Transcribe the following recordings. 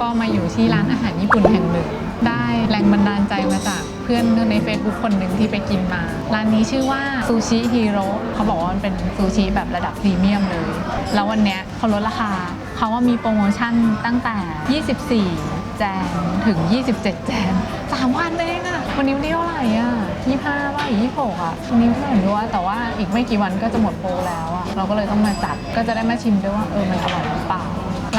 ก็มาอยู่ที่ร้านอาหารญี่ปุ่นแห่งหนึ่ง ได้แรงบันดาลใจมาจากเพื่อนใน Facebook คนหนึ่งที่ไปกินมา ร้านนี้ชื่อว่าซูชิฮีโร่เขาบอกว่ามันเป็นซูชิแบบระดับพรีเมียมเลย แล้ววันเนี้ยเขาลดราคาเขาว่ามีโปรโมชั่นตั้งแต่ 24 แจนถึง 27 แจนสามวันเองอะวันนี้วันที่เท่าไหร่อะ25ว่าอีก26อะวันนี้เท่าไหร่ไม่รู้อะแต่ว่าอีกไม่กี่วันก็จะหมดโปรแล้วอะเราก็เลยต้องมาจัดก็จะได้มาชิมด้วยว่าเออมันอร่อยหรือเปล่า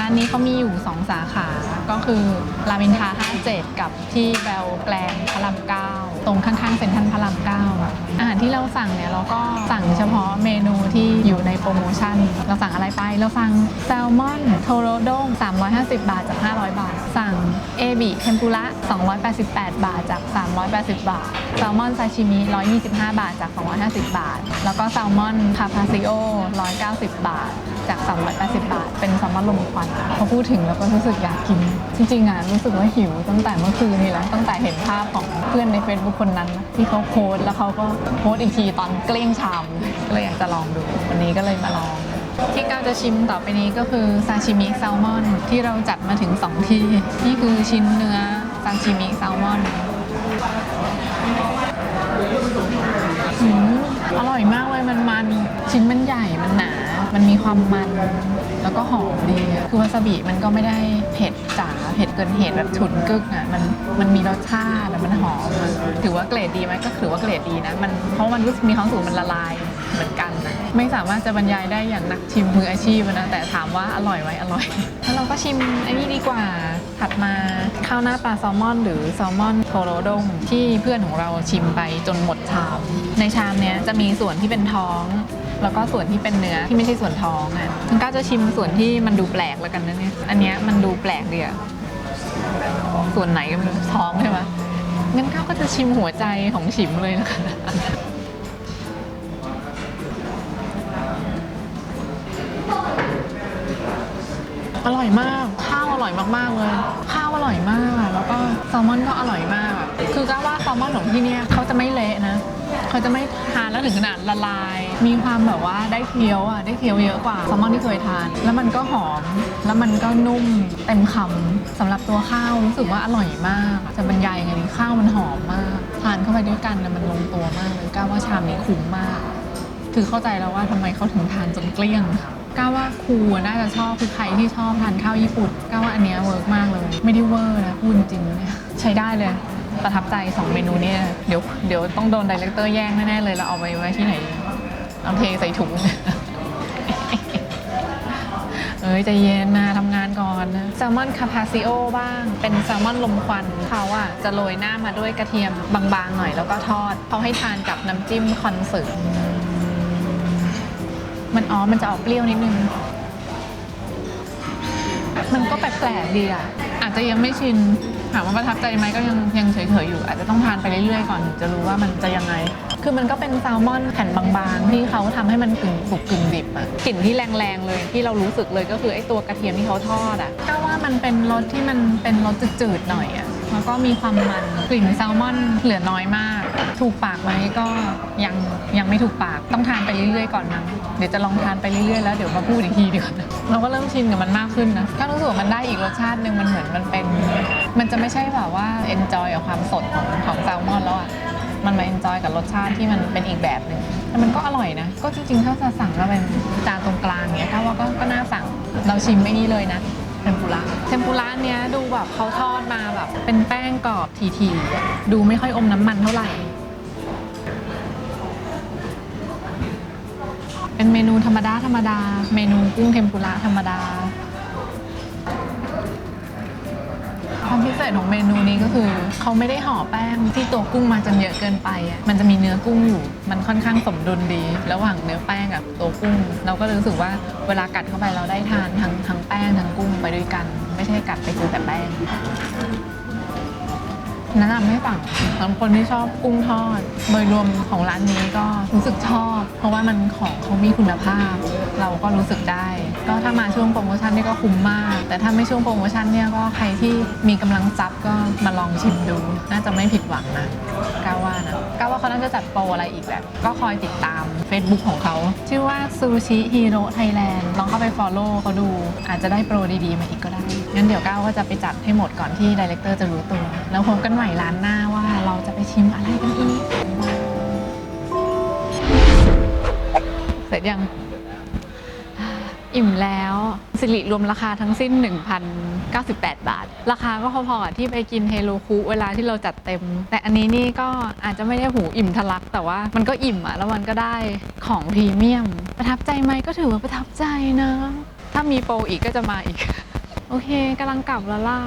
านนี้เขามีอยู่ 2 สาขา ก็คือรามอินทรา57 กับที่แบลแกลงพระราม9ตรงข้างๆเซ็นทรัลพระราม9อะ อาหารที่เราสั่งเนี่ยเราก็สั่งเฉพาะเมนูที่อยู่ในโปรโมชั่น เราสั่งอะไรไป เราสั่งแซลมอนโทโรโด้ง350 บาทจาก 500 บาท สั่งเอบิเทมปุระ288 บาทจาก 380 บาท แซลมอนซาชิมิ 125 บาทจาก 250 บาท แล้วก็แซลมอนคาพาซิโอ 190 บาทจาก 380 บาท เป็นแซลมอนลมควันพอพูดถึงแล้วก็รู้สึกอยากกิน จริงๆอะรู้สึกว่าหิวตั้งแต่เมื่อคืนนี่แหละตั้งแต่เห็นภาพของเพื่อนใน Facebook คนนั้น ที่เขาโพสแล้วเขาก็พสต์อีกทีตอนเกลี้ยงชามก็เลยอยากจะลองดู วันนี้ก็เลยมาลอง ที่ก้าวจะชิมต่อไปนี้ก็คือซาชิมิแซลมอนที่เราจัดมาถึง 2 ที่ นี่คือชิ้นเนื้อซาชิมิแซลมอนอืมอร่อยมากเลยมันมันชิ้นมันใหญ่มันหนา มันมีความมัน แล้วก็หอมดีคือวาซาบิมันก็ไม่ได้เผ็ดจ๋าเผ็ดเกินเหตุแบบฉุนกึกอะมันมันมีรสชาติแล้วมันหอมอะถือว่าเกรดดีไหมก็ถือว่าเกรดดีนะมันเพราะมันรู้สึกมีความสูงมันละลายเหมือนกันนะไม่สามารถจะบรรยายได้อย่างนักชิมมืออาชีพนะแต่ถามว่าอร่อยไหมอร่อยแล้วเราก็ชิมอันนี้ดีกว่าถัดมาข้าวหน้าปลาแซลมอน หรือแซลมอนโทโรดงที่เพื่อนของเราชิมไปจนหมดชามในชามเนี้ยจะมีส่วนที่เป็นท้อง แล้วก็ส่วนที่เป็นเนื้อที่ไม่ใช่ส่วนท้องอะคุณก้าวจะชิมส่วนที่มันดูแปลกแล้วกันนะเนี่ยอันเนี้ยมันดูแปลกดีอะส่วนไหนก็ไม่รู้ท้องใช่ไหมงั้นก้าวก็จะชิมหัวใจของฉิมเลยนะคะอร่อยมาก ข้าวอร่อยมากๆเลย ข้าวอร่อยมาก แล้วก็แซลมอนก็อร่อยมาก คือก้าวว่าแซลมอนของที่เนี่ยเขาจะไม่เละนะ เขาจะไม่ทานแล้วถึงขนาดละลาย มีความแบบว่าได้เคี้ยวอะได้เคี้ยวเยอะกว่าแซลมอนที่เคยทาน แล้วมันก็หอม แล้วมันก็นุ่มเต็มคำสำหรับตัวข้าวรู้สึกว่าอร่อยมาก จะบรรยายยังไงดีข้าวมันหอมมาก ทานเข้าไปด้วยกันมันลงตัวมากเลยก้าว่าชามนี้คุ้มมาก คือเข้าใจแล้วว่าทำไมเขาถึงทานจนเกลี้ยงก้าว่าครูน่าจะชอบคือใครที่ชอบทานข้าวญี่ปุ่นก้าว่าอันเนี้ยเวิร์กมากเลย ไม่ได้เวอร์นะพูดจริงเนี่ยใช้ได้เลย ประทับใจ 2 เมนูเนี้เดี๋ยวเดี๋ยวต้องโดนดีเลกเตอร์แย่งแน่ๆเลยเราเอาไปไว้ที่ไหนเอาเทใส่ถุง เอ้ยใจเย็นนะทำงานก่อนนะแซลมอนคาพาซิโอบ้าง เป็นแซลมอนลมควันเขาอะจะโรยหน้ามาด้วยกระเทียมบางๆหน่อยแล้วก็ทอดเขาให้ทานกับน้ำจิ้มคอนเสิร์ตมันอ๋อมันจะออกเปรี้ยวนิดนึง มันก็แปลกๆดีอะอาจจะยังไม่ชิน ถามว่าประทับใจไหมก็ยังยังเฉยๆอยู่ อาจจะต้องทานไปเรื่อยๆก่อนถึงจะรู้ว่ามันจะยังไง คือมันก็เป็นแซลมอนแผ่นบางๆ ที่เขาทำให้มันกึ่งสุกกึ่งดิบอะกลิ่นที่แรงๆเลยที่เรารู้สึกเลยก็คือไอ้ตัวกระเทียมที่เขาทอดอะก็ว่ามันเป็นรสที่มันเป็นรสจืดๆหน่อยอะแล้วก็มีความมันกลิ่นแซลมอนเหลือน้อยมาก ถูกปากไหมก็ยังยังไม่ถูกปากต้องทานไปเรื่อยๆก่อนนะเดี๋ยวจะลองทานไปเรื่อยๆแล้วเดี๋ยวมาพูดอีกทีดีกว่านะเราก็เริ่มชินกับมันมากขึ้นนะถ้ารู้สึกว่ามันได้อีกรสชาติหนึ่งมันเหมือนมันเป็น มันจะไม่ใช่แบบว่า enjoy กับความสดของของแซลมอนแล้วอะ มันมา enjoy กับรสชาติที่มันเป็นอีกแบบหนึ่งแต่มันก็อร่อยนะ ก็จริงๆ ถ้าจะสั่งแล้วเป็นจานตรงกลางเนี้ยถ้าว่าก็ก็น่าสั่ง เราชิมไม่นี่เลยนะ เทมปุระ เทมปุระเนี้ยดูแบบเขาทอดมาแบบ เป็นแป้งกรอบทีๆ ดูไม่ค่อยอมน้ำมันเท่าไหร่ เป็นเมนูธรรมดาธรรมดา เมนูกุ้งเทมปุระธรรมดา ความพิเศษของเมนูนี้ก็คือเขาไม่ได้ห่อแป้งที่ตัวกุ้งมาจนเยอะเกินไปอะมันจะมีเนื้อกุ้งอยู่ มันค่อนข้างสมดุลดี ระหว่างเนื้อแป้งกับตัวกุ้ง เราก็รู้สึกว่าเวลากัดเข้าไปเราได้ทานทั้งทั้งแป้งทั้งกุ้งไปด้วยกัน ไม่ใช่กัดไปคือแต่แป้งแนะนำให้ฝั่งสำหรับคนที่ชอบกุ้งทอด โดยรวมของร้านนี้ก็รู้สึกชอบ เพราะว่ามันของเขามีคุณภาพ เราก็รู้สึกได้ ก็ถ้ามาช่วงโปรโมชั่นนี่ก็คุ้มมาก แต่ถ้าไม่ช่วงโปรโมชั่นเนี่ยก็ใครที่มีกำลังทรัพย์ก็มาลองชิมดู น่าจะไม่ผิดหวังนะก้าวว่านะก้าวว่าเขาน่าจะจัดโปรอะไรอีกแบบก็คอยติดตาม Facebook ของเขา ชื่อว่าซูชิฮีโร่ไทยแลนด์ลองเข้าไป Follow เขาดู อาจจะได้โปรดีๆ มาอีกก็ได้ งั้นเดี๋ยวก้าวก็จะไปจัดให้หมดก่อนที่ดีเลกเตอร์จะรู้ตัว แล้วพบกันใหม่ร้านหน้าว่าเราจะไปชิมอะไรกันอีกเสร็จยัง อิ่มแล้วสิริรวมราคาทั้งสิ้น 1,098 บาท ราคาก็พอๆกับที่ไปกินเฮโลคุเวลาที่เราจัดเต็ม แต่อันนี้นี่ก็อาจจะไม่ได้หูอิ่มทะลัก แต่ว่ามันก็อิ่มอะแล้วมันก็ได้ของพรีเมียม ประทับใจไหมก็ถือว่าประทับใจนะ ถ้ามีโปรอีกก็จะมาอีก โอเคกำลังกลับแล้วล่ะ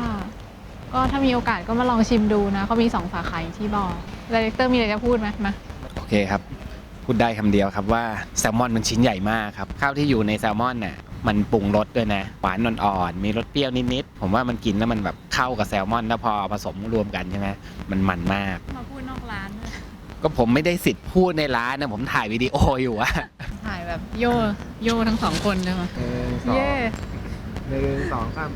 ก็ถ้ามีโอกาสก็มาลองชิมดูนะเขามีสองสาขาที่บอกดีเลกเตอร์มีอะไรจะพูดไหมมาโอเคครับ พูดได้คำเดียวครับว่าแซลมอนมันชิ้นใหญ่มากครับข้าวที่อยู่ในแซลมอนน่ะมันปรุงรสด้วยนะหวานอ่อนๆมีรสเปรี้ยวนิดๆผมว่ามันกินแล้วมันแบบเข้ากับแซลมอนแล้วพอผสมรวมกันใช่ไหมมันมันมากมาพูดนอกร้านก็ผมไม่ได้สิทธิ์พูดในร้านนะผมถ่ายวิดีโออยู่อะถ่ายแบบโยโยทั้งสองคนใช่ไหมหนึ่งสองเย่หนึ่งสองสาม